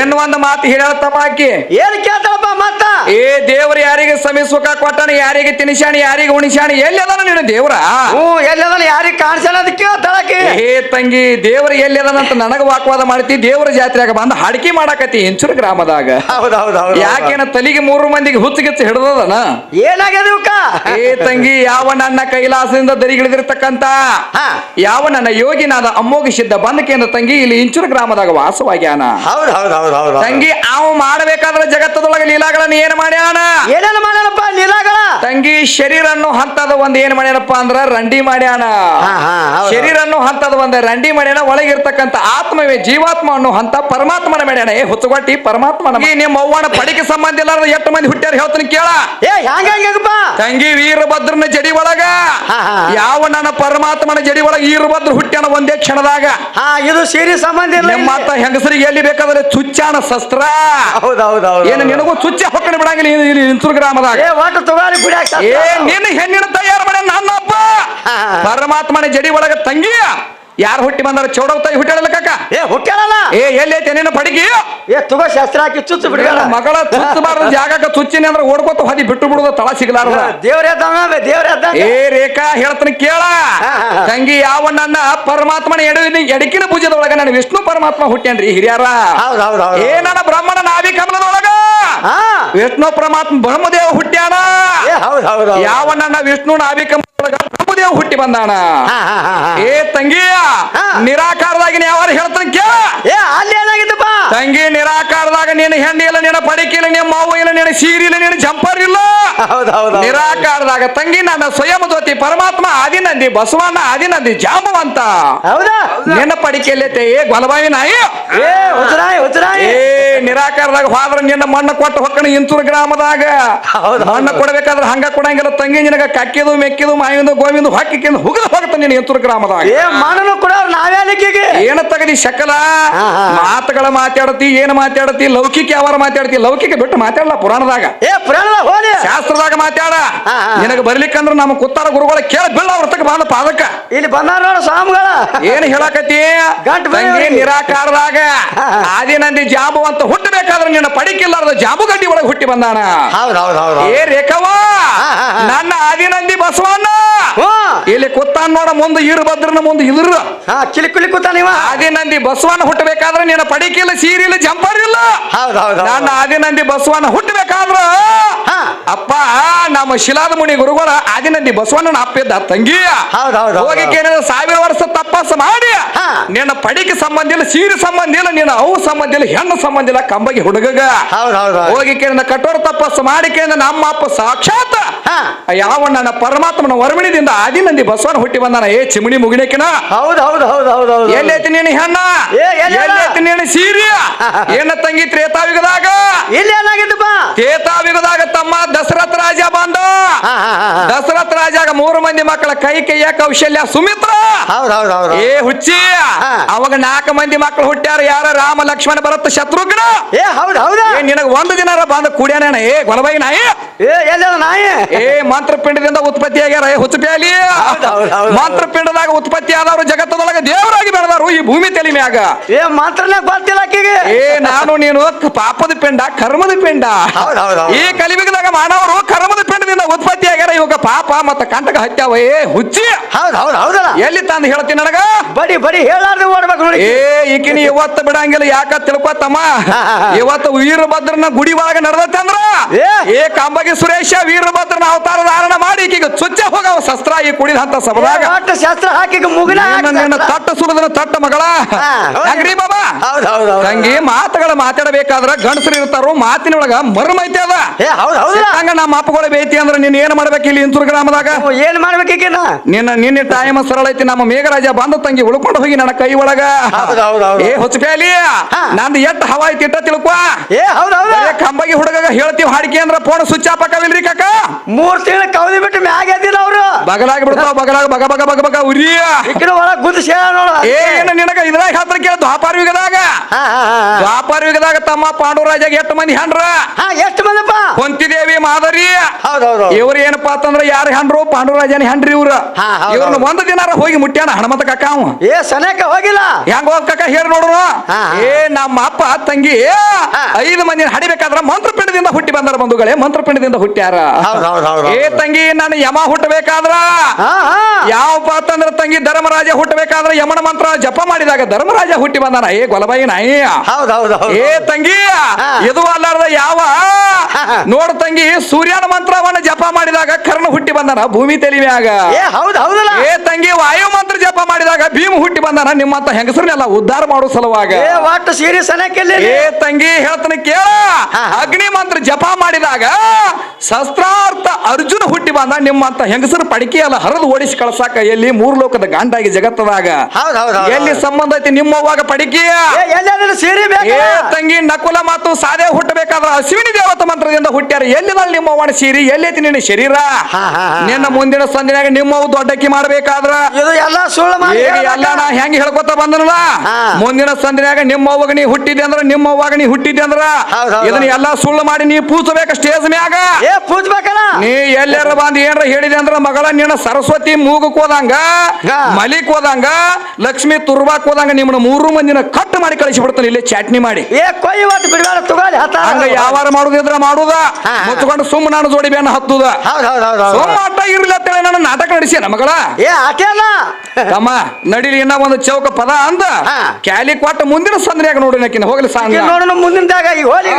ಎನ್ನು ಒಂದು ಮಾತು ಹೇಳತ್ತಪ್ಪ ಆಕಿ? ಏನ್ ಕೇಳ್ತಾವ? ಏ ದೇವ್ರ ಯಾರಿಗೆ ಸಮಿ ಸುಖ ಕೊಟ್ಟಾನ ಯಾರಿಗೆ ತಿನಿಸಾಣಿ ಯಾರಿಗೆ ಉಣಿಸಾಣಿ ಎಲ್ಲಿ ಅದಾನ ನೀನು ದೇವ್ರ? ಹ್ಞೂ ಎಲ್ಲದನ ಯಾರಿಗೆ ಕಾಣಿಸಲ್ಲ ಅದಕ್ಕೆ ತಳಕಿ ಏ ತಂಗಿ ದೇವ್ರ ಎಲ್ಲಿ ಅದಾನ ಅಂತ ನನಗ ವಾಕ್ವಾದ ಮಾಡ್ತಿ ದೇವ್ರ ಜಾತ್ರೆಯಾಗ ಬಂದು ಹಾಡಿಕೆ ಮಾಡಾಕತಿ ಹೆಂಚೂರು ಗ್ರಾಮದಾಗ. ಹೌದ್ ಹೌದ್ ಹೌದ್ ಯಾಕೇನ ತಲಿಗೆ ಮೂರು ಮಂದಿಗೆ ಹುಚ್ಚಗಿಚ್ಚ ಹಿಡ್ದದನ? ಏನಾಗ್ಯದ ಇವಕ್ಕ? ಏ ತಂಗಿ ಯಾವ ನನ್ನ ಕೈಲಾಸದಿಂದ ದರಿಗಿಳಿದಿರ್ತಕ್ಕಂತ. ಯಾವ ನನ್ನ ಯೋಗಿನಾದ ಅಮ್ಮೋಗಿ ಸಿದ್ಧ ಬಂದಕೇಂದ್ರ ತಂಗಿ ಇಲ್ಲಿ ಇಂಚೂರು ಗ್ರಾಮದಾಗ ವಾಸವಾಗ್ಯಾನ? ಹೌದ್ ಹೌದ್ ಹೌದ್ ಹೌದ್ ತಂಗಿ ಅವ ಮಾಡಬೇಕಾದ್ರೆ ಜಗತ್ತದೊಳಗೆ ಲೀಲಾಗಳನ್ನ ಏನ್ ಮಾಡ್ಯಾನ? ಏನೇನು ಮಾಡ್ಯಾನಪ್ಪ? ನೀಲಾಗಳ ತಂಗಿ ಶರೀರ ಅನ್ನೋ ಹಂತದ ಒಂದ್ ಏನ್ ಮಾಡ್ಯಾನಪ್ಪ ಅಂದ್ರ ರಂಡಿ ಮಾಡ್ಯಾನ. ಶರೀರ ಅನ್ನೋ ಹಂತದ ಒಂದ್ ರಂಡಿ ಮಾಡ್ಯಾನ. ಒಳಗಿರ್ತಕ್ಕಂತ ಆತ್ಮವೇ ಜೀವಾತ್ಮ ಅನ್ನೋ ಹಂತ ಪರಮಾತ್ಮನ ಮಾಡ್ಯಾನ. ಏ ಹುಚ್ಚುಗೊಟ್ಟಿ ಪರಮಾತ್ಮನ ನಿಮ್ಮ ಅವ್ವನ ಪಡಿಕೆ ಸಂಬಂಧ ಇಲ್ಲ ಎಷ್ಟು ಮಂದಿ ಹುಟ್ಟ್ಯಾರ ಹೇಳ್ತೀನಿ ಕೇಳ. ಏ ಹ್ಯಾಂಗ ಹೆಂಗಪ್ಪ ತಂಗಿ ವೀರಭದ್ರನ ಜಡಿ ಒಳಗ. ಯಾವ ನನ್ನ ಪರಮಾತ್ಮನ ಜಡಿ ಒಳಗ ವೀರಭದ್ರ ಹುಟ್ಟ್ಯಾನ ಒಂದೇ ಕ್ಷಣದಾಗ? ಇದು ಸೀರಿ ಸಂಬಂಧ ಇಲ್ಲ ನಿಮ್ಮ ಮಾತ ಹೆಂಗಸರಿಗೆ ಎಲ್ಲಿ ಬೇಕಾದ್ರೆ ಚುಚ್ಚಾನ ಶಸ್ತ್ರ. ಹೌದೌದು ಹೌದ್ ಹೌದ್ ಏನು ನಿನಗೂ ಚುಚ್ಚ ಹೊಕ್ಕಣ ಬಿಡಂಗಿಲ್ಲ ಇಲ್ಲಿ- ಇಲ್ಲಿ ಇಂಚೂರು ಗ್ರಾಮದಾಗ. ಏ ಒಟ್ಟು ತಗೋರಿ ಗುಡಿಯಾಗ ಏ ನಿನ್ನ ಹೆಣ್ಣಿನ ತಯಾರು ಮಾಡ ನನ್ನಪ್ಪ ಅಪ್ಪ ಪರಮಾತ್ಮನ ಜಡಿ ಒಳಗ ತಂಗಿ ಯಾರು ಹುಟ್ಟಿ ಬಂದಾರ ಚೌಡವ್ ತಾಯಿ ಹುಟ್ಟಾಳಲ್ಲ ಕಾಕ ಏ ಹುಟ್ಟ್ಯಾಳಲ್ಲ ಏ ಎಲ್ಲಿ ಐತೆ ನಿನ್ನ ಪಡಿಗೆ? ಏ ತಗೋ ಶಸ್ತ್ರ ಹಾಕಿ ಚುಚ್ಚು ಬಿಡ್ಬೇಡ ಮಗಳ ಚುಚ್ಚಬಾರ್ದ ಜಾಗಕ್ಕ ಚುಚ್ಚಿನಿ ಅಂದ್ರೆ ಓಡ್ಕೋತ ಹೊದಿ ಬಿಟ್ಟು ಬಿಡುದ ತಳ ಸಿಗ್ಲಾರ್ದ. ದೇವ್ರ ಎದ್ದಾವ ದೇವ್ರ ಎದ್ದ ಏ ರೇಖಾ ಹೇಳ್ತಾನೆ ಕೇಳ. ಹಾ, ಹಾ, ಹಾ. ತಂಗಿ ಯಾವ ನನ್ನ ಪರಮಾತ್ಮನ ಎಡವಿನ ಎಡಕಿನ ಪೂಜೆದೊಳಗ ನನ್ನ ವಿಷ್ಣು ಪರಮಾತ್ಮ ಹುಟ್ಟೇನ್ರಿ ಹಿರಿಯರ. ಹೌದ್ ಹೌದ್ ಹೌದ್ ಏ ನನ್ನ ಬ್ರಹ್ಮಣ ನಾಭಿ ಕಮಲದೊಳಗ ಹಾ. ವಿಷ್ಣು ಪರಮಾತ್ಮ ಬ್ರಹ್ಮದೇವ ಹುಟ್ಟ್ಯಾನ. ಏ ಹೌದ್ ಹೌದ್ ಹೌದ್. ಯಾವ ವಿಷ್ಣು ನಾಭಿ ಕಮಲದೊಳಗ ಬ್ರಹ್ಮದೇವ ಹುಟ್ಟಿ ಬಂದಾನ. ಹಾ ಹಾ ಹಾ ಹಾ. ಏ ತಂಗಿಯ ಹಾ. ನೀ ಯಾವಾರು ಹೇಳ್ತಾನೆ ಕೇಳ. ಏ ಅಲ್ಲಿ ಏನಾಗಿದ್ದಪ್ಪ? ತಂಗಿ ನಿರಾಕಾರದಾಗ ನಿನ್ನ ಹೆಣ್ಣು ಇಲ್ಲ ನಿನ್ನ ಪಡಿಕಿಲ್ಲ ನಿಮ್ಮ ಮಾವು ಇಲ್ಲ ನಿನ್ನ ಸೀರಿ ಇಲ್ಲ ನಿನ್ನ ಜಂಪರ್ ಇಲ್ಲ. ಹೌದ್ ಹೌದ್ ಹೌದ್. ನಿರಾಕಾರದಾಗ ತಂಗಿ ನನ್ನ ಸ್ವಯಂ ಜ್ಯೋತಿ ಪರಮಾತ್ಮ ಆದಿನಂದಿ ಬಸವಣ್ಣ ಆದಿನಂದಿ ಜಾಂಬವಂತ. ಹೌದಾ? ನಿನ್ನ ಪಡಿಕೆಲ್ಲೈತೆ ಏ ಗೊಲಬಾವಿ ನಾಯಿ. ಏ ಹುಚ್ಚರಾಯಿ ಹುಚ್ಚರಾಯಿ. ಏ ನಿರಾಕಾರದಾಗ ಹೋದ್ರ ನಿನ್ನ ಮಣ್ಣ ಕೊಟ್ಟು ಹೊಕ್ಕಣ ಇಂತೂರು ಗ್ರಾಮದಾಗ. ಮಣ್ಣ ಕೊಡಬೇಕಾದ್ರೆ ಹಂಗ ಕೊಡಂಗಿಲ್ಲ ತಂಗಿ ನಿನಗ ಕಕ್ಕಿದು ಮೆಕ್ಕಿದು ಮಾವಿಂದು ಗೋವಿಂದು ಹೊಕ್ಕಿಂದು ಹುಗದ ಹೋಗ್ತಾನೆ ನೀನು ಇಂತೂರು ಗ್ರಾಮದಾಗ. ಏ ಮಣ್ಣನ್ನು ಕೂಡ ನಾವ್ಯಾಲಿಕ್ಕಿಗೆ? ಏನ ತಗದಿ ಶಕಲ. ಮಾತುಗಳ ಮಾತಾಡತಿ ಏನ್ ಮಾತಾಡತಿ ಲೌಕಿಕ ಯಾವಾರ ಮಾತಾಡತಿ ಲೌಕಿಕ ಬಿಟ್ಟು ಮಾತಾಡಲ್ಲ ಪುರಾಣದಾಗ? ಏ ಪುರಾಣ ಹೋಲಿ ಶಾಸ್ತ್ರದಾಗ ಮಾತಾಡ. ನಿನಗ ಬರ್ಲಿಕ್ಕಂದ್ರ ನಮ್ಮ ಕುತ್ತಾರ ಗುರುಗಳ ಕೇಳ ಬೀಳ ಅವ್ರ ತಕ ಬಾಂಧ ಪಾದಕ್ಕ ಇಲ್ಲಿ ಬಂದಾರ ನೋಡು ಸ್ವಾಮಿಗಳ. ಏನ್ ಹೇಳಕತಿ ನಿರಾಕಾರದಾಗ. ಆದಿನಂದಿ ಜಾಬು ಅಂತ ಹುಟ್ಟಬೇಕಾದ್ರೆ ನಿನ್ನ ಪಡಿಕಿಲ್ಲಾರ್ದ ಜಾಬುಗಡ್ಡಿ ಒಳಗೆ ಹುಟ್ಟಿ ಬಂದಾನ. ಹೌದು ಹೌದ್ ಹೌದ್ ಏ ರೇಖವ. ನನ್ನ ಆದಿನಂದಿ ಬಸವಣ್ಣ. ಇಲ್ಲಿ ಕುತ್ತಾನ್ ನೋಡ ಮುಂದೆ ಇರ್ಭದ್ರನ ಮುಂದೆ ಇದ್ರು ಕಿಲಿ ಕುಲಿ ನೀವ? ಆದಿನಂದಿ ಬಸವಣ್ಣ ಹುಟ್ಟಬೇಕಾದ್ರೆ ನಿನ್ನ ಪಡಿಕಿಲ್ಲ ಸೀರಿಲ್ಲ ಜಂಪರ್ ಇಲ್ಲ. ಹೌದು ಹೌದು ನನ್ನ ಆದಿನಂದಿ ಬಸವಣ್ಣ ಹುಟ್ಟಬೇಕಾದ್ರ. ಅಪ್ಪ ನಮ್ಮ ಶಿಲಾದ ಮುನಿ ಗುರುಗಳ ಆದಿನಂದಿ ಬಸವಣ್ಣನ ಅಪ್ಪಿದ್ದ ತಂಗಿಯ ಹೌದ್ ಸಾವಿರ ವರ್ಷ ತಪಸ್ಸು ಮಾಡಿ. ನಿನ್ನ ಪಡಿಕೆ ಸಂಬಂಧ ಇಲ್ಲ ಸೀರೆ ಸಂಬಂಧ ಇಲ್ಲ ನಿನ್ನ ಅವು ಸಂಬಂಧ ಇಲ್ಲ ಹೆಣ್ಣು ಸಂಬಂಧ ಇಲ್ಲ. ಕಂಬಗಿ ಹುಡುಗಗ. ಹೌದ್ ಹೌದ್ ಹೌದ್. ಹೋಗಿ ಕೇಳಿದ ಕಠೋರ ತಪಸ್ಸು ಮಾಡಿ ಕೇಳಿದ ನಮ್ಮ ಅಪ್ಪ ಸಾಕ್ಷಾತ್ ಹಾ. ಯಾವ ನನ್ನ ಪರಮಾತ್ಮನ ವರ್ಮಣಿದಿಂದ ಆದಿನಂದಿ ಬಸವನ ಹುಟ್ಟಿ ಬಂದಾನ. ಏ ಚಿಮಣಿ ಮುಗಿನಕಿನ ಹೌದ್ ಹೌದ್ ಹೌದ್ ಹೌದ್ ಹೌದ್. ಎಲ್ಲೈತಿ ನೀನು ಹೆಣ್ಣ? ಏ, ಎಲ್ಲಿ ಅದ? ಎಲ್ಲೈತಿ ನೀನು ಸೀರೆ ಏನ ತಂಗಿ ತ್ರೇತಾಯುಗದಾಗ ಇಲ್ಲಿ ಏನಾಗಿದ್ದಪ್ಪ ತಮ್ಮ ದಶರಥ ರಾಜ ಬಂದ. ದಶರಥ ರಾಜಾಗ ಮೂರು ಮಂದಿ ಮಕ್ಕಳ ಕೈ ಕೈಯ ಕೌಶಲ್ಯ ಸುಮಿತ್ರ. ಏ ಹುಚ್ಚಿ. ಅವಾಗ ನಾಲ್ಕು ಮಂದಿ ಮಕ್ಕಳು ಹುಟ್ಟ್ಯಾರ. ಯಾರ? ರಾಮ ಲಕ್ಷ್ಮಣ ಭರತ ಶತ್ರುಘ್ನ. ಏ ಹೌದ್ ಹೌದ. ನಿನಗ ಒಂದು ದಿನ ಬಂದ ಕುಡಿಯಾನ ಏ ಗೊಲಬಾಯಿ ನಾಯಿ. ಏ ಎಲ್ಲಿ ನಾಯಿ? ಏ ಮಂತ್ರಪಿಂಡದಿಂದ ಉತ್ಪತ್ತಿ ಆಗ್ಯಾರ ಏ ಹುಚ್ಚಪ್ಯಾಲಿ ಪ್ಯಾಲಿ. ಮಂತ್ರಪಿಂಡದಾಗ ಉತ್ಪತ್ತಿ ಆದವರು ಜಗತ್ತದೊಳಗ ದೇವರಾಗಿ ಈ ಭೂಮಿ ತಲೆ ಮ್ಯಾಗ. ಏ ಮಾತ್ರ ಗೊತ್ತಿಲ್ಲ ಆಕಿಗೆ. ಏ ನಾನು ನೀನು ಪಾಪದ ಪಿಂಡ ಕರ್ಮದ ಪಿಂಡ. ಹೌದ್ ಹೌದ್ ಹೌದ್. ಈ ಕಲಿಯುಗದಾಗ ಮಾನವರು ಕರ್ಮದ ಪಿಂಡದಿಂದ ಉತ್ಪತ್ತಿ ಆಗ್ಯಾರ. ಇವಾಗ ಪಾಪ ಮತ್ತ ಕಂಟಕ ಹತ್ಯಾವ. ಏ ಹುಚ್ಚಿ. ಹೌದ್ ಹೌದ್ ಹೌದಲ್ಲ. ಎಲ್ಲಿ ತಂದು ಹೇಳ್ತೀನಿ ನನಗ? ಬಡಿ ಬಡಿ ಹೇಳಾರ್ದು ಓಡ್ಬೇಕು ನೋಡಿ. ಏ ಈಕಿನ ಇವತ್ತು ಬಿಡಂಗಿಲ್ಲ ಯಾಕ ತಿಳ್ಕೊತಮ್ಮ? ಹಾ, ಹಾ, ಹಾ. ಇವತ್ತು ವೀರಭದ್ರನ ಗುಡಿ ಒಳಗ ನಡೆದತ್ತೆ ಅಂದ್ರ ಏ. ಏ ಕಂಬಗಿ ಸುರೇಶ ವೀರಭದ್ರನ ಅವತಾರ ಧಾರಣ ಮಾಡಿ ಈಕಿಗೆ ಚುಚ್ಚ ಹೋಗವ. ಶಸ್ತ್ರ ಈ ಕುಡಿದಂತ ಸಭದಾಗ ಒಟ್ಟು ಶಸ್ತ್ರ ಹಾಕಿ ಮುಗಿನ ನಿನ್ನ ನಿನ್ನ ತಟ್ಟ ಸುರಿದನ ತಟ್ಟ ಮಗಳ? ಹಾ, ಹೆಂಗ್ರಿ ಬಾಬಾ? ಹೌದ್ ಹೌದ್ ಹೌದ್. ತಂಗಿ ಮಾತುಗಳ ಮಾತಾಡಬೇಕಾದ್ರ ಗಂಡಸರು ಇರ್ತಾರೋ ಮಾತಿನೊಳಗ ಮರ್ಮ ಐತೆ ಅದ. ಏ ಹೌದ್ ಹಂಗ ನಮ್ಮ ಅಪ್ಪಗಳು ಬೇತಿ ಅಂದ್ರ ನೀನ್ ಏನ್ ಮಾಡ್ಬೇಕು ಇಲ್ಲಿ ಇಂತೂರು ಗ್ರಾಮದಾಗ? ಏನ್ ಮಾಡ್ಬೇಕೀಕಿನ ನಿನ್ನ ನಿನ್ನ ಟೈಮ್ ಸರಳ ಐತಿ ನಮ್ಮ ಮೇಘರಾಜ ಬಂದ ತಂಗಿ ಉಳ್ಕೊಂಡು ಹೋಗಿ ನನ್ನ ಕೈ ಒಳಗ. ಹೌದ್ ಹೌದ್ ಹೌದ್. ಏ ಹೊಚ್ಚಪ್ಯಾಲಿ. ನಂದು ಎಟ್ ಹವಾ ಐತಿ ಇಟ್ಟ ತಿಳ್ಕೊ. ಏ ಹೌದ್ ಕಂಬಗಿ ಹುಡುಗ ಹೇಳ್ತೀವಿ ಹಾಡಿಕೆ ಅಂದ್ರ ಫೋನ್ ಸ್ವಿಚ್ ಆಫ್ ಹಾಕವಿಲ್ರಿ ಕಾಕ? ಮೂರ್ ತಿಂಗಳ ಕೌದಿ ಬಿಟ್ಟು ಬಗಲಾಗಿ ಬಿಡ್ತಾವ ಬಗಲಾಗ ಬಗ ಬಗ ಬಗ ಬಗ ಉರಿ. ಇಕ್ಕಡ ಒಳಗ್ ಗುದ್ದು ನೋಡ. ಏನ ನಿನಗ ಇದ್ರಾಗ ಹತ್ರ ಕೇಳ ದ್ವಾಪಾರ ಯುಗದಾಗ? ದ್ವಾಪಾರ ಯುಗದಾಗ ತಮ್ಮ ಪಾಂಡುರಾಜಾಗ ಎಷ್ಟು ಮಂದಿ ಹೆಂಡ್ರ ಹಾ ಎಷ್ಟು ಮಂದಪ್ಪ? ಕುಂತಿದೇವಿ ಮಾದರಿ. ಇವ್ರು ಏನಪ್ಪಾ ಅಂತಂದ್ರ ಯಾರು ಹೆಂಡ್ರು ಪಾಂಡುರಾಜನ ಹೆಂಡ್ರಿ ಇವ್ರ. ಇವ್ರನ್ನ. ಒಂದ್ ದಿನಾರ ಹೋಗಿ ಮುಟ್ಟ್ಯಾನ ಹಣಮಂತ ಕಕ್ಕ ಅವ. ಏ ಸನೇಕ ಹೋಗಿಲ್ಲ? ಹೆಂಗ ಹೋಗ್ ಕಕ್ಕ ಹೇಳಿ ನೋಡ್ರು. ಏ ನಮ್ಮ ಅಪ್ಪ ತಂಗಿ ಐದು ಮಂದಿ ಹಡಿಬೇಕಾದ್ರ ಮಂತ್ರಪಿಂಡದಿಂದ ಹುಟ್ಟಿ ಬಂದಾರ ಬಂಧುಗಳೇ ಮಂತ್ರಪಿಂಡದಿಂದ ಹುಟ್ಟ್ಯಾರ. ಏ ತಂಗಿ ನಾನು ಯಮ ಹುಟ್ಟಬೇಕಾದ್ರ ಹಾ ಪಾತ್ರ ಅಂದ್ರೆ ತಂಗಿ ಧರ್ಮರಾಜ ಹುಟ್ಟಬೇಕಾದ್ರೆ ಯಮನ ಮಂತ್ರ ಜಪ ಮಾಡಿದಾಗ ಧರ್ಮರಾಜ ಹುಟ್ಟಿ ಬಂದಾನ. ಏ ಗೊಲಬಾಯಿ ನಾಯಿ. ಏ ತಂಗಿ ಇದು ಅಲ್ಲಾರ್ದ ಯಾವ? ನೋಡ್ ತಂಗಿ ಸೂರ್ಯನ ಮಂತ್ರವನ್ನ ಜಪ ಮಾಡಿದಾಗ ಕರ್ಣ ಹುಟ್ಟಿ ಬಂದಾನ ಭೂಮಿ ತಲಿ ಮ್ಯಾಗ ಏ ತಂಗಿ ವಾಯು ಮಂತ್ರ ಜಪ ಮಾಡಿದಾಗ ಭೀಮ ಹುಟ್ಟಿ ಬಂದಾನ ನಿಮ್ಮಂತ ಹೆಂಗಸರನ್ನೆಲ್ಲ ಉದ್ಧಾರ ಮಾಡೋ ಸಲುವಾಗ. ಏ ಒಟ್ಟು ಸೀರೆ ಸನೇಕಿಲ್ಲ ಏ ತಂಗಿ ಹೇಳ್ತಾನೆ ಕೇಳ. ಅಗ್ನಿ ಮಂತ್ರ ಜಪ ಮಾಡಿದಾಗ ಶಸ್ತ್ರಾರ್ಥ ಅರ್ಜುನ ಹುಟ್ಟಿ ಬಂದ ನಿಮ್ಮಂತ ಹೆಂಗಸರ ಪಡಿಕೆ ಎಲ್ಲ ಹರಿದು ಓಡಿಸಿ ಕಳ್ಸಾಕ ಎಲ್ಲಿ ಮೂರ್ ಲೋಕದ ಗಂಡಾಗಿ ಜಗತ್ತದಾಗ. ಹೌದ್ ಹೌದ್ ಹೌದ್ ಎಲ್ಲಿ ಸಂಬಂಧ ಐತಿ ನಿಮ್ಮವಾಗ ಪಡಿಕೆಯ ಏ ಎಲ್ಲಾದ್ರೂ ಸೀರೆ ಏ ಬೇಕು ತಂಗಿ ನಕುಲ ಮಾತು ಸಾದೆ ಹುಟ್ಟಬೇಕಾದ್ರ ಅಶ್ವಿನಿ ದೇವತ ಮಂತ್ರದಿಂದ ಹುಟ್ಟ್ಯಾರ. ಎಲ್ಲಿದ ನಿಮ್ಮ ಅವನ ಸೀರಿ? ಎಲ್ಲೈತಿ ನಿನ್ನ ಶರೀರ? ಹಾ, ಹಾ, ಹಾ. ನಿನ್ನ ಮುಂದಿನ ಸಂದಿನಾಗ ನಿಮ್ಮವು ದೊಡ್ಡಕ್ಕಿ ಮಾಡ್ಬೇಕಾದ್ರ? ಇದು ಎಲ್ಲಾ ಸುಳ್ಳು ಮಾಡಿ ಈಗ ಹೇಳ್ಬೇಕಾ? ಎಲ್ಲ ನಾ ಹೆಂಗ್ ಹೇಳ್ಕೊತ ಬಂದನಲ್ಲ? ಹಾ. ಮುಂದಿನ ಸಂದಿನಾಗ ನಿಮ್ಮ ಅವ್ವಾಗ ನೀ ಹುಟ್ಟಿದ್ದೆ ಅಂದ್ರ ನಿಮ್ಮ ಅವ್ವಾಗ ನೀ ಹುಟ್ಟಿದ್ದೆ ಅಂದ್ರ. ಹೌದ್ ಹೌದ್ ಇದನ್ನ ಎಲ್ಲಾ ಸುಳ್ಳು ಮಾಡಿ ನೀ ಪೂಜಬೇಕ ಸ್ಟೇಜ್ ಮ್ಯಾಗ. ಏ ಪೂಜ್ಬೇಕಲ್ಲ. ನೀ ಎಲ್ಲಾರ ಬಂದ್ ಏನ್ರ ಹೇಳಿದೆ ಅಂದ್ರ ಮಗಳ ನಿನ್ನ ಸರಸ್ವತಿ ಮೂಗಕ್ ಹೋದಂಗ. ಮಲಿಕ್ ಹೋದಂಗ ಲಕ್ಷ್ಮಿ ತುರ್ಬಾಕ್ ಹೋದಂಗ ನಿಮ್ನ ಮೂರು ಮಂದಿನ ಕಟ್ ಮಾಡಿ ಕಳಿಸಿ ಬಿಡ್ತಾನೆ ಇಲ್ಲಿ ಚಾಟ್ನಿ ಮಾಡಿ. ಏ ಹತ್ತ ಹಂಗ ಯಾವಾರ ಮಾಡುದಿದ್ರ ಮಾಡುದ. ಮುಚ್ಕೊಂಡು ಸುಮ್ಮ ನಾನು ಜೋಡಿ ಬೇನ ಹತ್ತುದ. ಇರ್ಲಿಲ್ಲ ಸುಮ್ಮ ಇರ್ಲಿ ಅಂತೇಳಿ ನಾನು ನಾಟಕ ನಡೆಸಿ ಮಗಳ? ಏ ತಮ್ಮ ನಡಿಲಿ ಇನ್ನ ಒಂದು ಚೌಕ ಪದ ಅಂದ. ಕ್ಯಾಲಿ ಕೊಟ್ಟ ಮುಂದಿನ ಸಂದ್ರ್ಯಾಗ ನೋಡಿ ನಕ್ಕಿನ ಹೋಗ್ಲಿ ಸಾಂಗ್ ನೋಡೋಣ ಈಗ ಏ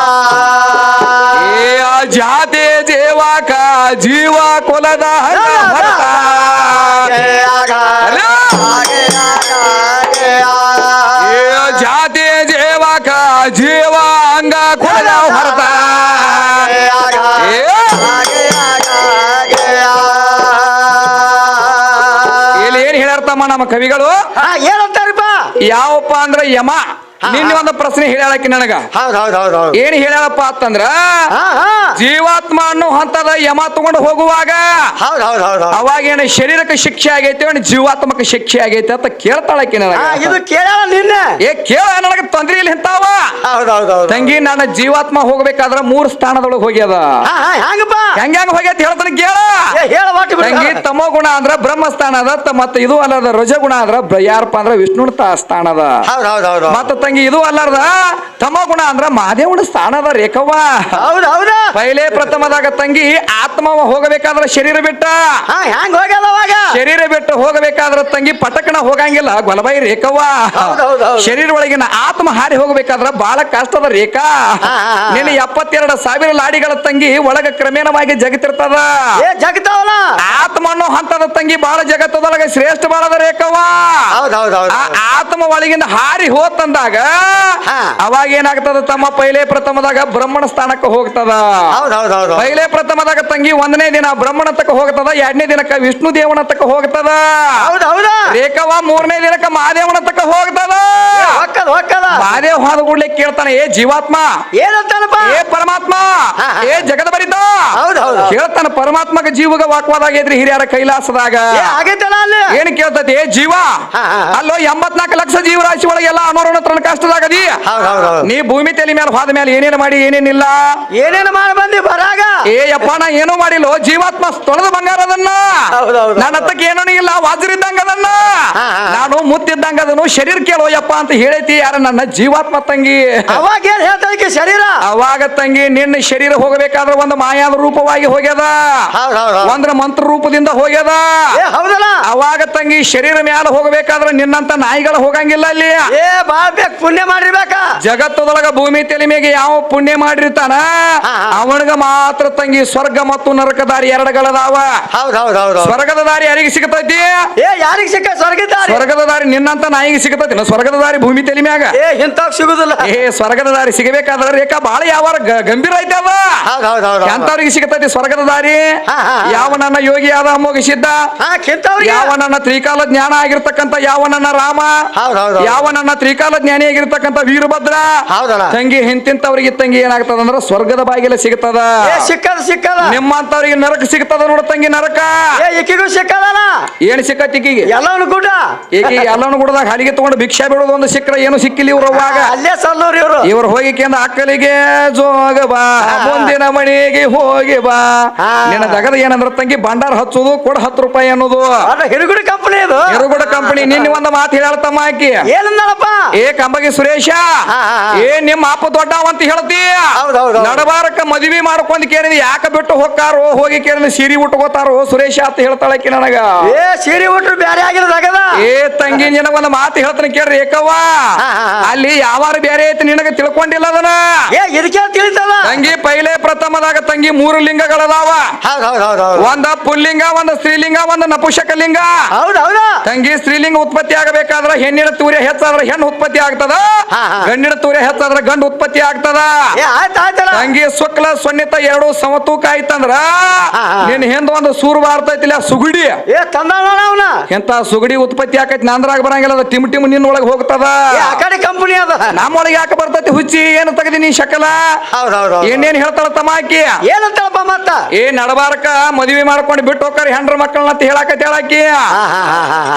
ಜೀವ ಕೊಲದ ಜಾತಿ ಜೇವಕ ಜೀವ ಅಂಗ ಕೊಲದ ಹೊರತ ಇಲ್ಲಿ ಏನ್ ಹೇಳರ್ತಮ್ಮ ನಮ್ಮ ಕವಿಗಳು? ಏನಂತಾರಪ್ಪ? ಯಾವಪ್ಪ ಅಂದ್ರೆ ಯಮ. ನಿನ್ನೆ ಒಂದು ಪ್ರಶ್ನೆ ಹೇಳ್ಯಾಳಕಿ ನನಗ. ಹೌದ್ ಹೌದ್ ಹೌದ್ ಹೌದ್. ಏನ್ ಹೇಳಪ್ಪ ಅಂತಂದ್ರ ಹಾ ಹಾ. ಜೀವಾತ್ಮ ಅನ್ನೋ ಹಂತದ ಯಮ ತಗೊಂಡು ಹೋಗುವಾಗ ಹೌದ್ ಹೌದ್ ಹೌದ್ ಹೌದ್. ಅವಾಗ ಏನ ಶರೀರಕ್ಕೆ ಶಿಕ್ಷೆ ಆಗೈತೆ ಏನ್ ಜೀವಾತ್ಮಕ ಶಿಕ್ಷೆ ಆಗೈತೆ ಅಂತ ಕೇಳ್ತಾಳಕಿ ನನಗೆ. ನನಗ ಇದು ಕೇಳ ನಿನ್ನ. ಏ ಕೇಳ ನನಗೆ ತೊಂದ್ರೆ ಇಲ್ಲಿ ಇಂತಾವ ಹೌದ್ ಹೌದ್ ಹೌದ್ ತಂಗಿ ನನ್ನ ಜೀವಾತ್ಮ ಹೋಗ್ಬೇಕಾದ್ರ ಮೂರ್ ಸ್ಥಾನದೊಳಗೆ ಹೋಗ್ಯದ. ಹಾ ಹಾ ಹೆಂಗಪ್ಪ ಹೆಂಗ ಹೆಂಗ ಹೋಗ್ಯತಿ ಹೇಳ್ತಾನೆ ಕೇಳ. ಏ ಹೇಳ ಒಟ್ಟು ಬಿಡು. ತಂಗಿ ತಮೋ ಗುಣ ಅಂದ್ರ ಬ್ರಹ್ಮಸ್ಥಾನ ಅದ ತ- ಮತ್ತ ಇದು ಅಲ್ಲದ ರಜಗುಣ ಅಂದ್ರ ಬ- ಯಾರಪ್ಪ ಅಂದ್ರ ವಿಷ್ಣುನ ತ- ಸ್ಥಾನ ಅದ. ಹೌದ್ ಹೌದ್ ಹೌದ್ ಹೌದ್. ಮತ್ತ ತಂಗಿ ಇದು ಅಲ್ಲಾರ್ದ? ತಮೋ ಗುಣ ಅಂದ್ರ ಮಾದೇವನ ಸ್ಥಾನ ಅದ ರೇಖವ್ವ ಹೌದ್ ಹೌದ. ಪೈಲೆ ಪ್ರಥಮದಾಗ ತಂಗಿ ಆತ್ಮವ ಹೋಗಬೇಕಾದ್ರ ಶರೀರ ಬಿಟ್ಟ. ಹೆಂಗ್ ಹೋಗ್ಯದ ಅವಾಗ? ಶರೀರ ಬಿಟ್ಟು ಹೋಗಬೇಕಾದ್ರ ತಂಗಿ ಪಟಕಣ ಹೋಗಂಗಿಲ್ಲ. ಗೊಲಬಾಯಿ ರೇಖವ್ವ. ಶರೀರ ಒಳಗಿನ ಆತ್ಮ ಹಾರಿ ಹೋಗಬೇಕಾದ್ರ ಬಹಳ ಕಷ್ಟದ ರೇಖಾ. ನಿನ್ನ ಎಪ್ಪತ್ತೆರಡು ಸಾವಿರ ಲಾಡಿಗಳ ತಂಗಿ ಒಳಗ ಕ್ರಮೇಣವಾಗಿ ಜಗತಿರ್ತದ. ಜಗತ್ತವಲ್ಲ ಆತ್ಮ ಅನ್ನೋ ಹಂತದ ತಂಗಿ ಬಹಳ ಜಗತ್ತದೊಳಗ ಶ್ರೇಷ್ಠ ಬಾಳದ ರೇಖವ್ವ ಆತ್ಮ ಒಳಗಿನ ಹಾರಿ ಹೋತಂದಾಗ. ಅವಾಗ ಏನಾಗ್ತದ? ತಮ್ಮ ಪೈಲೆ ಪ್ರಥಮದಾಗ ಬ್ರಹ್ಮಣ ಸ್ಥಾನಕ್ಕೆ ಹೋಗ್ತದ. ಹೌದೌದೌದು ಹೌದ್ ಹೌದ್ ಹೌದ್. ಪೈಲೆ ಪ್ರಥಮದಾಗ ತಂಗಿ ಒಂದನೇ ದಿನ ಬ್ರಹ್ಮಣ ತಕ್ಕ ಹೋಗ್ತದ ಎರಡನೇ ದಿನಕ್ಕ ವಿಷ್ಣು ದೇವನ ತಕ್ಕ ಹೋಗ್ತದ. ಹೌದ್ ಹೌದ. ರೇಖವ ಮೂರನೇ ದಿನಕ್ಕ ಮಹಾದೇವನ ತಕ್ಕ ಹೋಗ್ತದ. ಮಹಾದೇವ ಹೋದ ಕೂಡ್ಲಿ ಕೇಳ್ತಾನೆ ಏ ಜೀವಾತ್ಮ ಏನಂತಾನಪ್ಪ? ಏ ಪರಮಾತ್ಮ. ಏ ಜಗದ ಬರಿತ ಹೌದ್ ಹೌದ್ ಹೌದ್. ಕೇಳ್ತಾನ ಪರಮಾತ್ಮಗ ಜೀವಗ ವಾಕ್ವಾದಾಗ ಇದ್ರಿ ಹಿರಿಯರ ಕೈಲಾಸದಾಗ. ಏ ಆಗೈತಲ್ಲ ಅಲ್ಲಿ. ಏನ್ ಕೇಳ್ತತಿ? ಏ ಜೀವ. ಅಲ್ಲೋ ಎಂಬತ್ನಾಲ್ಕು ಲಕ್ಷ ಜೀವರಾಶಿ ಒಳಗೆಲ್ಲ ಎಲ್ಲ ಅನೋರಣ ಹೌದ್ ಹೌದ್ ಹೌದ್. ನೀ ಭೂಮಿ ತಲೆ ಮೇಲೆ ಹೋದ ಮೇಲೆ ಏನೇನು ಮಾಡಿ ಏನೇನಿಲ್ಲ? ಏನೇನು ಮಾಡಿ ಬಂದಿ ಬರಾಗ? ಏ ಯಪ್ಪ ನಾ ಏನೂ ಮಾಡಿಲ್ಲ? ಜೀವಾತ್ಮ ತೊಳೆದ ಬಂಗಾರ ಅದನ್ನ. ಹೌದ್ ಹೌದ್ ನನ್ನ ಹತ್ತಕ್ಕೆ ಏನೂ ಇಲ್ಲ ವಜ್ರ ಇದ್ದಂಗ ಅದನ್ನ. ಹಾ, ಹಾ. ನಾನು ಮುತ್ತಿದ್ದಂಗ ಅದನ್ನು ಶರೀರ ಕೇಳೋ ಯಪ್ಪಾ ಅಂತ ಹೇಳೈತಿ ಯಾರ ನನ್ನ ಜೀವಾತ್ಮ ತಂಗಿ? ಅವಾಗ ಏನ್ ಹೇಳ್ತಾನೆ ಶರೀರ? ಅವಾಗ ತಂಗಿ ನಿನ್ನ ಶರೀರ ಹೋಗಬೇಕಾದ್ರೆ ಒಂದು ಮಾಯಾದ ರೂಪವಾಗಿ ಹೋಗ್ಯದ. ಹೌದ್ ಹೌದ್ ಹೌದ್. ಒಂದ್ರ ಮಂತ್ರ ರೂಪದಿಂದ ಹೋಗ್ಯದ. ಏ ಹೌದಲ್ಲ? ಅವಾಗ ತಂಗಿ ಶರೀರ ಮ್ಯಾಲ ಹೋಗಬೇಕಾದ್ರೆ ನಿನ್ನಂತ ನಾಯಿಗಳು ಹೋಗಂಗಿಲ್ಲ ಅಲ್ಲಿ. ಏ ಬಾಳ್ ಬೇಕ್ ಪುಣ್ಯ ಮಾಡಿರ್ಬೇಕ? ಜಗತ್ತದೊಳಗ ಭೂಮಿ ತಲೆ ಮೇಲೆ ಯಾವ ಪುಣ್ಯ ಮಾಡಿರ್ತಾನ. ಅವನಿಗ ಮಾತ್ರ ತಂಗಿ ಸ್ವರ್ಗ ಮತ್ತು ನರಕ ದಾರಿ ಎರಡುಗಳದಾವ. ಹೌದ್ ಹೌದ್ ಹೌದ್ ಹೌದ್. ಸ್ವರ್ಗದ ದಾರಿ ಯಾರಿಗೆ ಸಿಗತೈತಿ? ಏ ಯಾರಿಗ್ ಸಿಕ್ಕ ಸ್ವರ್ಗದ ಸ್ವರ್ಗದ ದಾರಿ ನಿನ್ನಂತ ನಾಯಿಗೆ ಸಿಗತೈತಿ. ನಾ ಸ್ವರ್ಗದ ದಾರಿ ಭೂಮಿ ತಲೆ ಮ್ಯಾಗ. ಏ ಸಿಗುದಿಲ್ಲ. ಏ ಸ್ವರ್ಗದ ದಾರಿ ಸಿಗಬೇಕಾದ್ರೆ ರೇಖಾ ಬಹಳ ಯಾವ ಗಂಭೀರ ಐತೆ ಅದ. ಹೌದ್ ಹೌದ್ ಹೌದ್ ಹೌದ್. ಎಂತವ್ರಿಗೆ ಸಿಗತೈತಿ ಸ್ವರ್ಗದ ದಾರಿ? ಹಾ, ಹಾ, ಹಾ. ಯಾವ ನನ್ನ ಯೋಗಿ ಆದ ಅಮೋಘಿಸಿದ್ದ ಹಾ ಕಿಂತವ್ರಿಗೆ. ಯಾವ ನನ್ನ ತ್ರಿಕಾಲ ಜ್ಞಾನ ಆಗಿರ್ತಕ್ಕಂತ ಯಾವ ನನ್ನ ರಾಮ? ಹೌದ್ ಹೌದ್ ಹೌದ್. ಯಾವ ನನ್ನ ತ್ರಿಕಾಲ ಜ್ಞಾನಿ ಆಗಿರ್ತಕ್ಕಂಥ ವೀರಭದ್ರ. ಹೌದಲ್ಲ ತಂಗಿ ಹಿಂತಿಂತವ್ರಿಗೆ ತಂಗಿ ಏನಾಗ್ತದ ಅಂದ್ರ ಸ್ವರ್ಗದ ಬಾಗಿಲ ಸಿಗ್ತದ. ಏ ಸಿಕ್ಕದ ಸಿಕ್ಕದ. ನಿಮ್ಮಂತವ್ರಿಗೆ ನರಕ ಸಿಗ್ತದ ನೋಡ ತಂಗಿ ನರಕ. ಏ ಸಿಕ್ಕದಲ್ಲ ಏನ್ ಸಿಕ್ಕತ್ ಈಕಿಗೆ? ಎಲ್ಲವನು ಗುಡ್ಡ. ಈಕಿ ಎಲ್ಲಾನು ಗುಡದಾಗ ಹಲಿಗೆ ತಗೊಂಡು ಭಿಕ್ಷಾ ಬಿಡೋದು ಒಂದು ಸಿಕ್ಕರ ಏನು ಸಿಕ್ಕಿಲ್ಲ ಇವ್ರು ಅವಾಗ ಅಲ್ಲೇ ಸಲ್ಲೂರಿ ಇವ್ರು. ಹೋಗಿ ಕೇಂದ್ರ ಅಕ್ಕಲಿಗೆ ಜೋಗ ಬಾ ಮುಂದಿನ ಮನೆಗೆ ಹೋಗಿ ಬಾ. ಹಾ. ನಿನ್ನ ಜಗದ ಏನಂದ್ರ ತಂಗಿ ಭಂಡಾರ ಹಚ್ಚೋದು ಕೊಡ ಹತ್ತು ರೂಪಾಯಿ ಅನ್ನೋದು. ಅದ ಹಿರುಗುಡಿ ಕಂಪನಿ ಇದು. ಎರುಗುಡ ಕಂಪನಿ ನಿನ್ನ ಒಂದು ಮಾತು ಹೇಳ್ತಮ್ಮ ಆಕಿ. ಏನಂದಳಪ್ಪ? ಏ ಕಂಬಗಿ ಸುರೇಶ ಹಾ, ಹಾ, ಹಾ. ಏ ನಿಮ್ಮ ಅಪ್ಪ ದೊಡ್ಡವ ಅಂತ ಹೇಳ್ತಿ ಹೌದ್ ಹೌದ್ ಹೌದ್. ನಡಬಾರಕ ಮದ್ವಿ ಮಾಡ್ಕೊಂಡ್ ಕೇಳಿದ ಯಾಕ ಬಿಟ್ಟು ಹೋಗ್ತಾರೋ ಹೋಗಿ ಕೇಳಿದ ಸೀರಿ ಉಟ್ಕೋತಾರೋ ಸುರೇಶ ಅಂತ ಹೇಳ್ತಾಳಕಿ ನನಗ. ಏ ಸೀರೆ ಉಟ್ರು ಬ್ಯಾರೆ ಆಗಿಲ್ಲ ಏ ತಂಗಿ ನಿನಗ ಒಂದ್ ಮಾತು ಹೇಳ್ತಾನೆ ಕೇಳ್ರಿ ಏಕವ್ವ. ಅಲ್ಲಿ ಯಾವಾರ ಬೇರೆ ಐತಿ ನಿನಗ ತಿಳ್ಕೊಂಡಿಲ್ಲ ಅದನ್ನ? ಏ ಇದಕ್ಕೆ ತಿಳಿತದ? ತಂಗಿ ಪೈಲೆ ಪ್ರಥಮದಾಗ ತಂಗಿ ಮೂರು ಲಿಂಗಗಳದಾವ. ಒಂದ ಪುಲ್ಲಿಂಗ ಒಂದ ಸ್ತ್ರೀಲಿಂಗ ಒಂದ ನಪುಷಕ ಲಿಂಗ ಹೌದ್ ಹೌದಾ. ತಂಗಿ ಸ್ತ್ರೀಲಿಂಗ ಉತ್ಪತ್ತಿ ಆಗಬೇಕಾದ್ರ ಹೆಣ್ಣಿನ ತೂರ್ಯ ಹೆಚ್ಚಾದ್ರ ಹೆಣ್ಣು ಉತ್ಪತ್ತಿ ಆಗ್ತದ. ಹಾ. ಗಂಡಿನ ತೂರ್ಯ ಹೆಚ್ಚಾದ್ರ ಗಂಡು ಉತ್ಪತ್ತಿ ಆಗ್ತದ? ತಂಗಿ ಶುಕ್ಲ ಸೊನ್ನಿತ ಎರಡು ಸಮತೂಕ ಆಯ್ತಂದ್ರ. ನಿನ್ ಹಿಂದ ಒಂದು ಸೂರು ಬಾರ್ತೈತಿಲ್ಲ ಸುಗುಡಿ. ಏ ತಂದ ಅವನ. ಎಂತ ಸುಗುಡಿ ಉತ್ಪತ್ತಿ ಆಕೈತಿ? ನಂದ್ರಾಗ ಬರಂಗಿಲ್ಲ ಅದ ಟಿಮ್ ಟಿಮ್ ನಿನ್ನ ಒಳಗೆ ಹೋಗ್ತದ. ಕಂಪನಿ ಅದ. ನಮ್ಮೊಳಗೆ ಯಾಕೆ ಬರ್ತೈತಿ? ಹುಚ್ಚಿ ಏನು ತಗದಿ ನೀ ಶಕಲ? ಏನೇನ್ ಹೇಳ್ತಾಳ ತಮಾಕಿ? ಏನಂತಳಪ್ಪ ಮತ್ತ? ಏ ನಡಬಾರಕ ಮದುವೆ ಮಾಡ್ಕೊಂಡು ಬಿಟ್ಟು ಹೋಗ್ತಾರ ಹೆಂಡ್ರ ಮಕ್ಕಳನ್ನ ಅಂತ ಹೇಳಾಕತ್ತಿ ಹೇಳಾಕಿ.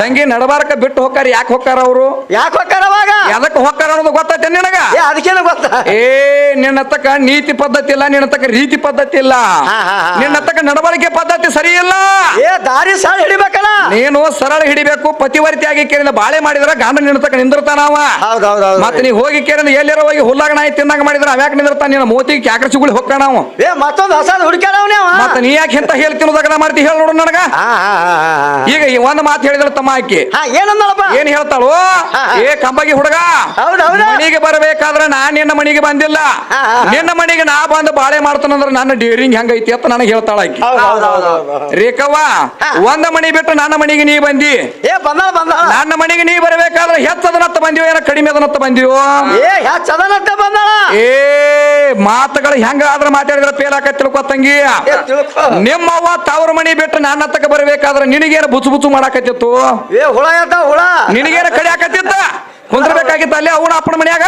ತಂಗಿ ನಡಬಾರಕ ಬಿಟ್ಟು ಹೋಗ್ತಾರ ಯಾಕೆ ಹೋಗ್ತಾರ ಅವರು? ಯಾಕೆ ಹೋಗ್ತಾರ ಅವಾಗ? ಹೋಗ್ತಾರ ಅನ್ನೋದು ಗೊತ್ತೈತೆ ನಿನಗ? ಅದಕ್ಕೇನು ಗೊತ್ತ? ಏ ನಿನ್ನ ತಕ್ಕ ನೀತಿ ಪದ್ಧತಿ ಇಲ್ಲ ನಿನ್ನತಕ್ಕ ರೀತಿ ಪದ್ಧತಿ ಇಲ್ಲ. ಹಾ, ಹಾ, ನಡವಳಿಕೆ ಪದ್ಧತಿ ಸರಿ ಇಲ್ಲ. ಏ ದಾರಿ ಸಾಲ ಹಿಡಿಬೇಕಲ್ಲ? ನೀನು ಸರಳ ಹಿಡಿಬೇಕು ಪತಿವರ್ತಿಯಾಗಿ ಕೇರಿಂದ ಬಾಳೆ ಮಾಡಿದ್ರ ಗಂಡ ನಿನ್ನತ್ತಕ ತಕ್ಕ ನಿಂದಿರ್ತಾನವ ಹೌದ್ ಹೌದ್ ಹೌದ್ ಮತ್ತೆ ನೀ ಹೋಗಿ ಕೇರಿಂದ ಎಲ್ಲಿರೋ ಹೋಗಿ ಹುಲ್ಲಾಗ ನಾಯಿ ತಿನ್ನಂಗ ಮಾಡಿದ್ರ ಅವ್ಯಾಕ ನಿಂದಿರ್ತಾನ? ನಿನ್ನ ಮೋತಿಗೆ ಕ್ಯಾಕರ್ಸಿಗುಳಿ ಹೋಗ್ತಾನ ನಾವು ಏ ಮತ್ತೊಂದು ಹೊಸ ಹುಡುಕ್ಯಾರ ಅವನೇ ಅವ. ಮತ್ತೆ ನೀ ಯಾಕೆ ಎಂತ ಹೇಳಿ ತಿನ್ನೋದಾಗ ಮಾಡ್ತಿ ಹೇಳ ನೋಡು ನನಗ. ಹಾ, ಹಾ, ಹಾ, ಹಾ, ಹಾ. ಈಗ ಈ ಒಂದ್ ಮಾತು ಹೇಳಿದ್ರ ತಮ್ಮ ಆಕಿ. ಹಾ ಏನಂದಳಪ್ಪ? ಏನ್ ಹೇಳ್ತಾಳು? ಹಾ. ಏ ಕಂಬಗಿ ಹುಡುಗ. ಹೌದ್ ಹೌದು. ಮನಿಗೆ ಬರಬೇಕಾದ್ರ ನಾನ್ ನಿನ್ನ ಮನೆಗೆ ಬಂದಿಲ್ಲ. ನಿನ್ನ ಮನೆಗೆ ನಾ ಬಂದು ಬಾಳೆ ಮಾಡ್ತಾನಂದ್ರ ನನ್ನ ಡೇರಿಂಗ್ ಹೆಂಗೈತಿ ಅಂತ ನನಗೆ ಹೇಳ್ತಾಳ ಆಕಿ. ರೇಖವ್ವ ಒಂದ ಮನಿ ಬಿಟ್ಟು ನನ್ನ ಮನೆಗೆ ನೀ ಬಂದಿ. ಏ ಬಂದಾಳ ಬಂದಾಳ. ನನ್ನ ಮನೆಗೆ ನೀ ಬರಬೇಕಾದ್ರೆ ಹೆಚ್ಚದನತ್ತ ಬಂದಿವೋ ಏನ ಕಡಿಮೆ ಅದನತ್ತ ಬಂದಿವೋ ಏ ಬಂದಾಳ. ಏ ಮಾತುಗಳು ಹೆಂಗ ಆದ್ರ ಮಾತಾಡಿದ್ರ ಫೇಲ್ ಆಕತ್ ತಿಳ್ಕೊ ತಂಗಿ. ಏ ತಿಳ್ಕೊ. ನಿಮ್ಮವ್ವ ತವ್ರ ಮನಿ ಬಿಟ್ಟು ನನ್ನ ಬರಬೇಕಾದ್ರೆ ನಿನಗೇನು ಬುಚ್ಚು ಬುಚ್ಚು ಮಾಡಾಕತ್ತಿತ್ತು? ಏ ಹುಳ ಎತ್ತ ಹುಳ. ನಿನಗೇನು ಕಡಿ ಆಕತ್ತಿತ್ತ ಕುಂದ್ರಬೇಕಾಗಿತ್ತ ಅಲ್ಲಿ ಅವನ ಅಪ್ಪನ ಮನ್ಯಾಗ.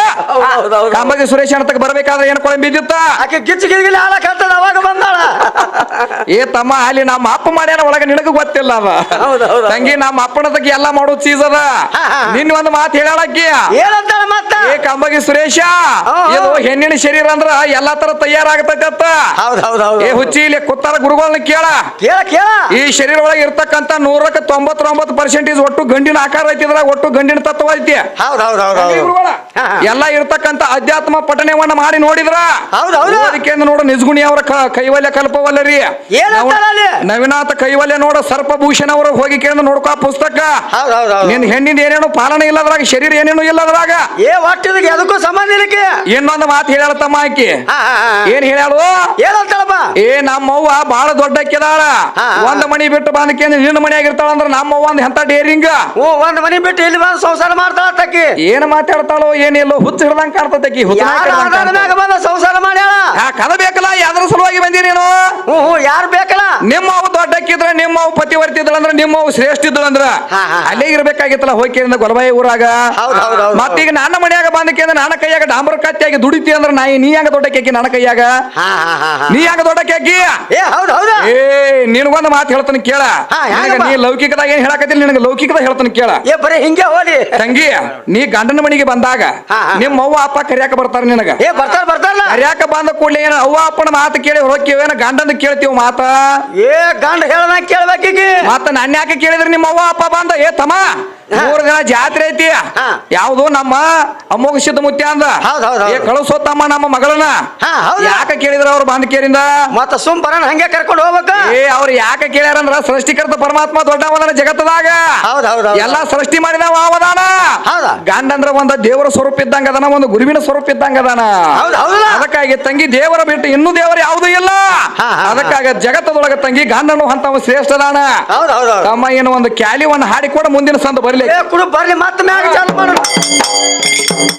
ಕಾಂಬಗಿ ಸುರೇಶ್ ಅಂತಕ್ ಬರ್ಬೇಕಾದ್ರೆ ಏನು ಕೊಳೆ ಬಿದ್ದಿತ್ತ ಆಕೆ ಗಿಚ್ಚು ಗಿಲ್ಗಿಲಿ ಅವಾಗ ಬಂದಾಳ. ಏ ತಮ್ಮ ಅಲ್ಲಿ ನಮ್ಮ ಅಪ್ಪ ಮಾಡ್ಯಾನ ಒಳಗ ನಿನಗ ಗೊತ್ತಿಲ್ಲ ಹೌದ್. ತಂಗಿ ನಮ್ಮ ಅಪ್ಪನ ತಗ್ಗಿ ಎಲ್ಲಾ ಮಾಡೋ ಚೀಸ್ ಅದ. ನಿನ್ ಒಂದ್ ಮಾತು ಏನಂತಾಳ ಮತ್ತ? ಏ ಕಂಬಗಿ ಸುರೇಶ. ಇದು ಹೆಣ್ಣಿನ ಶರೀರ ಅಂದ್ರ ಎಲ್ಲಾ ತರ ಹೌದ್ ಏ ಹುಚ್ಚಿ ಇಲ್ಲಿ ಕುತ್ತಾರ ಗುರುಗಳನ್ನ ಕೇಳ. ಕೇಳ ಕೇಳ. ಈ ಶರೀರ ಒಳಗೆ ಇರ್ತಕ್ಕಂತ ನೂರಕ್ಕೆ ತೊಂಬತ್ತೊಂಬತ್ತು ಪರ್ಸೆಂಟೇಜ್ ಒಟ್ಟು ಗಂಡಿನ ಆಕಾರ ಐತಿ ಇದ್ರಾಗ ಒಟ್ಟು ಗಂಡಿನ ತತ್ವ ಐತಿ. ಹೌದ್ ಹೌದ್ ಹೌದು ತಂಗಿ ಹೌದ್. ಗುರುಗಳ, ಹಾ, ಹಾ. ಎಲ್ಲ ಇರ್ತಕ್ಕಂತ ಅಧ್ಯಾತ್ಮ ಪಠಣವನ್ನ ಮಾಡಿ ನೋಡಿದ್ರ? ಹೌದ್ ಹೌದು. ಅದಕ್ಕೆ ನೋಡ ನಿಜಗುಣಿ ಅವರ ಕ- ಕೈವಲ್ಯ ಕಲ್ಪವಲ್ಲ ರೀ. ಅಲ್ಲಿ? ನವೀನಾಥ ಕೈವಲ್ಯ ನೋಡ ಸರ್ಪಭೂಷಣ ಅವ್ರ ಹೋಗಿ ಕೇಳಿದ ನೋಡ್ಕೋ ಆ ಪುಸ್ತಕ. ಹೌದು ಹೌದು ಹೌದ್. ನಿನ್ ಹೆಣ್ಣಿನ ಏನೇನು ಪಾಲನೆ ಇಲ್ಲದ್ರಾಗ ಶರೀರ ಏನೇನು ಇಲ್ಲದ್ರಾಗ. ಏ ಒಟ್ಟು ಇದಕ್ಕೆ ಎದಕ್ಕೂ ಸಂಬಂಧ ಇಲ್ಲಕ್ಕೆ? ಇನ್ನೊಂದು ಮಾತು ಹೇಳ್ಯಾಳ ತಮ್ಮ ಆಕಿ. ಹಾ, ಹಾ, ಹಾ. ಏನ್ ಹೇಳ್ಯಾಳು? ಏನಂತಾಳಪ್ಪ ಏ ನಮ್ಮವ್ವ ಬಹಳ ದೊಡ್ಡಕ್ಕಿದಾಳ. ಹಾ, ಹಾ. ಒಂದ್ ಮನಿ ಬಿಟ್ಟು ಬಂದಕ್ಕೆ ನಿನ್ನ ಮನೆಯಾಗ ಇರ್ತಾಳ ಅಂದ್ರ ನಮ್ಮವ್ವ ಒಂದ್ ಎಂತ ಡೇರಿಂಗ್ ಓ ಒಂದ್ ಮನಿ ಬಿಟ್ಟು ಇಲ್ಲಿ ಬಂದು ಸಂಸಾರ ಮಾಡ್ತಾಳ ತಕ್ಕಿ. ಏನ್ ಮಾತಾಡ್ತಾಳೋ ಏನಿಲ್ಲೋ ಹುಚ್ಚ ಹಿಡ್ದಂಗ್ ಕಾಣ್ತೈತಿ ಬಂದ ಸಂಸಾರ ಮಾಡ್ಯಾಳ? ಕದ ಬೇಕಲ್ಲ ಯಾವ್ದ್ರ ಸಲುವಾಗಿ ಬಂದಿ ನೀನು? ಹ್ಞೂ ಹ್ಞೂ ಯಾರು ಬೇಕಲ್ಲ? ನಿಮ್ಮ ಅವು ದೊಡ್ಡಕ್ಕಿದ್ರ ನಿಮ್ಮ ಅವು ಪತಿವರ್ತಿದ್ದಳ ಅಂದ್ರ ನಿಮ್ಮ ಅವು ಶ್ರೇಷ್ಠ ಇದ್ದಳಂದ್ರ ಅಂದ್ರ ಹಾ. ಅಲ್ಲೇ ಇರ್ಬೇಕಾಗಿತ್ತಲ್ಲ ಹೋಗಿ ಗೊಲಬಾಯಿ ಊರಾಗ? ಹೌದ್ ಹೌದ್ ಹೌದ್ ಮತ್ತೀಗ ನನ್ನ ಮನ್ಯಾಗ ಬಂದಕ್ಕೆ ಅಂದ್ರೆ ನನ್ನ ಕೈಯಾಗ ಡಾಂಬರ್ ಕತ್ತಿಯಾಗಿ ದುಡಿತಿ ಅಂದ್ರ ನಾಯಿ ನೀ ಹಂಗ ಕೇಕಿ ನನ್ನ ಕೈಯಾಗ? ಹಾ ಹಾ ಹಾ ಹಾ. ನೀ ಹಂಗ ದೊಡ್ಡ ಏ ಹೌದ್ ಹೌದಾ. ಏ ನಿನಗೊಂದು ಮಾತು ಹೇಳ್ತಾನೆ ಕೇಳ. ಹಾ, ನಿನಗ? ನೀ ಲೌಕಿಕದಾಗ ಏನ್ ಹೇಳಕತ್ತಿಲ್ಲ ನಿನಗೆ ಲೌಕಿಕದಾಗ ಹೇಳ್ತಾನೆ ಕೇಳ. ಏ ಬರೀ ಹಿಂಗೆ ಹೋಲಿ ತಂಗಿ ನೀ ಗಂಡನ ಮನೆಗೆ ಬಂದಾಗ ಹಾ, ಹಾ. ನಿಮ್ಮ ಅವ್ವ ಅಪ್ಪ ಕರಿಯಾಕ ಬರ್ತಾರ ನಿನಗ ಏ ಬರ್ತಾರ ಬರ್ತಾರಲ್ಲ ಕರಿಯಾಕ ಬಂದ ಕೂಡಲೇ ಏನ ಅವ್ವ ಅಪ್ಪನ ಮಾತು ಕೇಳಿ ಹೋಗ್ತೀವೇನ ಗಂಡನ ಕೇಳ್ತೀವ ಮಾತ ಏ ಗಂಡ ಹೇಳ್ದಂಗ ಕೇಳ್ಬೇಕೀಗ ಮತ್ತ ನನ್ನ ಯಾಕೆ ಕೇಳಿದ್ರಿ ನಿಮ್ಮ ಅವ್ವ ಅಪ್ಪ ಬಂದ ಏ ತಮ್ಮ. ಮೂರು ದಿನ ಜಾತ್ರೆ ಐತಿ ಹಾ. ಯಾವುದು ನಮ್ಮ ಅಮೋಘ ಸಿದ್ಧ ಮುತ್ಯ ಅಂದ ಹೌದ್ ಹೌದ್ ಹೌದ್. ಏ ಕಳಿಸೋತಮ್ಮ ನಮ್ಮ ಮಗಳನ್ನ ಹಾ ಹೌದು ಯಾಕ ಕೇಳಿದ್ರ ಅವ್ರ ಬಾಂಧಕೇರಿಂದ ಮತ್ತ ಸುಮ್ ಬರೋಣ ಹಂಗೆ ಕರ್ಕೊಂಡು ಹೋಗ್ಬೇಕ ಏ ಅವ್ರ ಯಾಕ ಕೇಳ್ಯಾರಂದ್ರ ಸೃಷ್ಟಿಕರ್ತ ಪರಮಾತ್ಮ ದೊಡ್ಡವನ ಜಗತ್ತದಾಗ ಹೌದ್ ಹೌದ್ ಹೌದ್. ಎಲ್ಲಾ ಸೃಷ್ಟಿ ಮಾಡಿದ ಅವದಾನ ಹೌದಾ? ಗಂಡ ಅಂದ್ರ ಒಂದ ದೇವರ ಸ್ವರೂಪ ಇದ್ದಂಗ ಅದಾನ ಒಂದು ಗುರುವಿನ ಸ್ವರೂಪ ಇದ್ದಂಗ ಅದಾನ ಹೌದ್? ಅದಕ್ಕಾಗಿ ತಂಗಿ ದೇವರ ಬಿಟ್ಟು ಇನ್ನೂ ದೇವರ ಯಾವುದೂ ಇಲ್ಲ ಹಾ. ಅದಕ್ಕಾಗಿ ಜಗತ್ತದೊಳಗ ತಂಗಿ ಗಂಡನು ಅಂತ ಶ್ರೇಷ್ಠದಾನ ಹೌದ್ ಹೌದ್ ಹೌದ್. ತಮ್ಮ ಏನು ಒಂದು ಕ್ಯಾಲಿವನ್ನ ಹಾಡಿ ಕೂಡ ಮುಂದಿನ ಸಂದ ಬರ್ಲಿ. ಕುಡು ಬರ್ಲಿ ಮತ್ತೆ ಮ್ಯಾಗ ಚಾಲು ಮಾಡೋಣ.